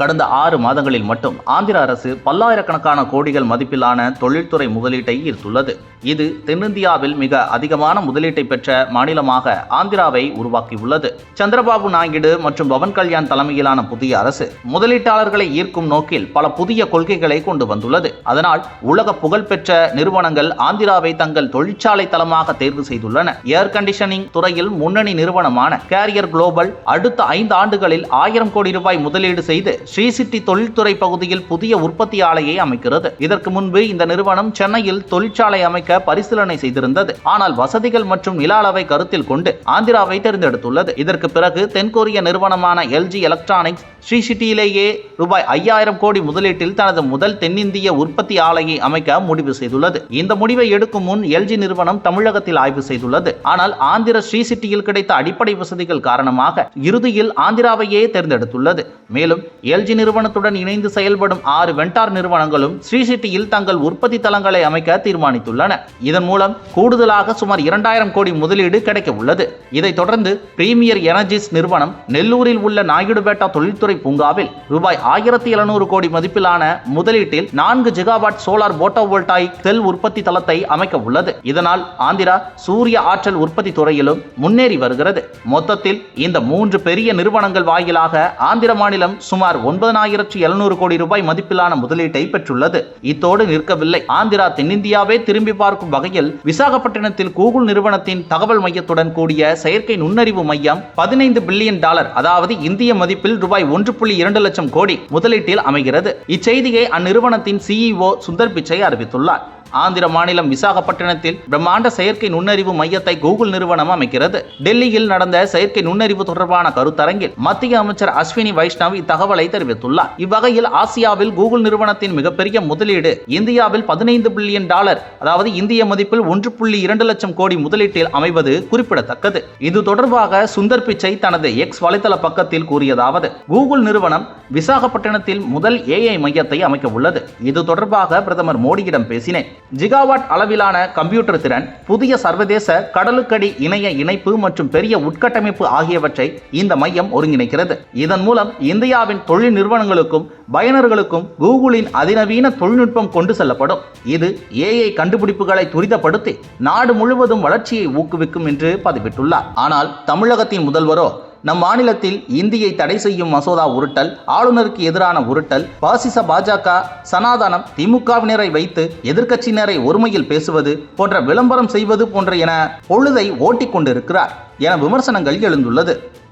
கடந்த ஆறு மாதங்களில் மட்டும் ஆந்திர அரசு பல்லாயிரக்கணக்கான கோடிகள் மதிப்பிலான தொழில்துறை முதலீட்டை ஈர்த்துள்ளது. இது தென்னிந்தியாவில் மிக அதிகமான முதலீட்டை பெற்ற மாநிலமாக ஆந்திராவை உருவாக்கியுள்ளது. சந்திரபாபு நாயுடு மற்றும் பவன் கல்யாண் தலைமையிலான புதிய அரசு முதலீட்டாளர்களை ஈர்க்கும் நோக்கில் பல புதிய கொள்கைகளை கொண்டு வந்துள்ளது. அதனால் உலக புகழ்பெற்ற நிறுவனங்கள் ஆந்திராவை தங்கள் தொழிற்சாலை தளமாக தேர்வு செய்துள்ளன. ஏர் கண்டிஷனிங் துறையில் முன்னணி நிறுவனமான கேரியர் குளோபல் அடுத்த ஐந்து ஆண்டுகளில் ஆயிரம் கோடி ரூபாய் முதலீடு செய்து ஸ்ரீசிட்டி தொழில்துறை பகுதியில் புதிய உற்பத்தி ஆலையை அமைக்கிறது. இதற்கு முன்பு இந்த நிறுவனம் சென்னையில் தொழிற்சாலை அமைக்க பரிசீலனை செய்திருந்தது. ஆனால் வசதிகள் மற்றும் நில அளவை கருத்தில் கொண்டு ஆந்திராவை தேர்ந்தெடுத்துள்ளது. இதற்கு பிறகு தென்கொரிய நிறுவனமான எல்ஜி எலக்ட்ரானிக்ஸ் ஸ்ரீ சிட்டியிலேயே ரூபாய் ஐயாயிரம் கோடி முதலீட்டில் தனது முதல் தென்னிந்திய உற்பத்தி ஆலையை அமைக்க முடிவு செய்துள்ளது. இந்த முடிவை எடுக்கும் முன் எல்ஜி நிறுவனம் தமிழகத்தில் ஆய்வு செய்துள்ளது. ஆனால் ஆந்திர ஸ்ரீ சிட்டியில் கிடைத்த அடிப்படை வசதிகள் காரணமாக இறுதியில் ஆந்திராவையே தேர்ந்தெடுத்துள்ளது. மேலும் எல்ஜி நிறுவனத்துடன் இணைந்து செயல்படும் ஆறு வெண்டார் நிறுவனங்களும் ஸ்ரீ சிட்டியில் தங்கள் உற்பத்தி தளங்களை அமைக்க தீர்மானித்துள்ளன. இதன் மூலம் கூடுதலாக சுமார் இரண்டாயிரம் கோடி முதலீடு கிடைக்க உள்ளது. இதைத் தொடர்ந்து பிரீமியர் எனர்ஜிஸ் நிறுவனம் நெல்லூரில் உள்ள நாயுடுபேட்டா தொழில்துறை பூங்காவில் ரூபாய் ஆயிரத்தி எழுநூறு கோடி மதிப்பிலான முதலீட்டில் நான்கு ஜிகாவாட் சோலார் போட்டோவோல்டாயிக் செல் உற்பத்தி தளத்தை அமைக்க உள்ளது. இதனால் ஆந்திரா சூரிய ஆற்றல் உற்பத்தி துறையிலும் முன்னேறி வருகிறது. மொத்தத்தில் இந்த மூன்று பெரிய நிறுவனங்கள் வாயிலாக ஆந்திர மாநிலம் சுமார் ஒன்பதனாயிரத்து எழுநூறு கோடி ரூபாய் மதிப்பிலான முதலீட்டை பெற்றுள்ளது. இத்தோடு நிற்கவில்லை. ஆந்திரா தென்னிந்தியாவே திரும்பி பார்க்கும் வகையில் விசாகப்பட்டினத்தில் கூகுள் நிறுவனத்தின் தகவல் மையத்துடன் கூடிய செயற்கை நுண்ணறிவு மையம் பதினைந்து பில்லியன் டாலர் அதாவது இந்திய மதிப்பில் ரூபாய் ஒன்று புள்ளி இரண்டு லட்சம் கோடி முதலீட்டில் அமைகிறது. இச்செய்தியை அந்நிறுவனத்தின் சிஇஓ சுந்தர் பிச்சை அறிவித்துள்ளார். ஆந்திர மாநிலம் விசாகப்பட்டினத்தில் பிரம்மாண்ட செயற்கை நுண்ணறிவு மையத்தை கூகுள் நிறுவனம் அமைக்கிறது. டெல்லியில் நடந்த செயற்கை நுண்ணறிவு தொடர்பான கருத்தரங்கில் மத்திய அமைச்சர் அஸ்வினி வைஷ்ணவ் இத்தகவலை தெரிவித்துள்ளார். இவ்வகையில் ஆசியாவில் கூகுள் நிறுவனத்தின் மிகப்பெரிய முதலீடு இந்தியாவில் பதினைந்து பில்லியன் டாலர் அதாவது இந்திய மதிப்பில் ஒன்று புள்ளி இரண்டு லட்சம் கோடி முதலீட்டில் அமைவது குறிப்பிடத்தக்கது. இது தொடர்பாக சுந்தர் பிச்சை தனது எக்ஸ் வலைதள பக்கத்தில் கூறியதாவது கூகுள் நிறுவனம் விசாகப்பட்டினத்தில் முதல் ஏஐ மையத்தை அமைக்க உள்ளது இது தொடர்பாக பிரதமர் மோடியிடம் பேசினேன். ஜிகாவாட் அளவிலான கம்ப்யூட்டர் திறன் புதிய சர்வதேச கடலுக்கடி இணைய இணைப்பு மற்றும் பெரிய உட்கட்டமைப்பு ஆகியவற்றை இந்த மையம் ஒருங்கிணைக்கிறது. இதன் மூலம் இந்தியாவின் தொழில் நிறுவனங்களுக்கும் பயனர்களுக்கும் கூகுளின் அதிநவீன தொழில்நுட்பம் கொண்டு செல்லப்படும். இது ஏஐ கண்டுபிடிப்புகளை துரிதப்படுத்தி நாடு முழுவதும் வளர்ச்சியை ஊக்குவிக்கும் என்று பதிவிட்டுள்ளார் ஆனால் தமிழகத்தின் முதல்வரோ நம் மாநிலத்தில் இந்தியை தடை செய்யும் மசோதா உருட்டல் ஆளுநருக்கு எதிரான உருட்டல் பாசிச பாஜக சனாதனம் திமுகவினரை வைத்து எதிர்க்கட்சியினரை ஒருமையில் பேசுவது போன்ற விளம்பரம் செய்வது போன்ற என பொழுதை ஓட்டிக் கொண்டிருக்கிறார் என விமர்சனங்கள் எழுந்துள்ளது.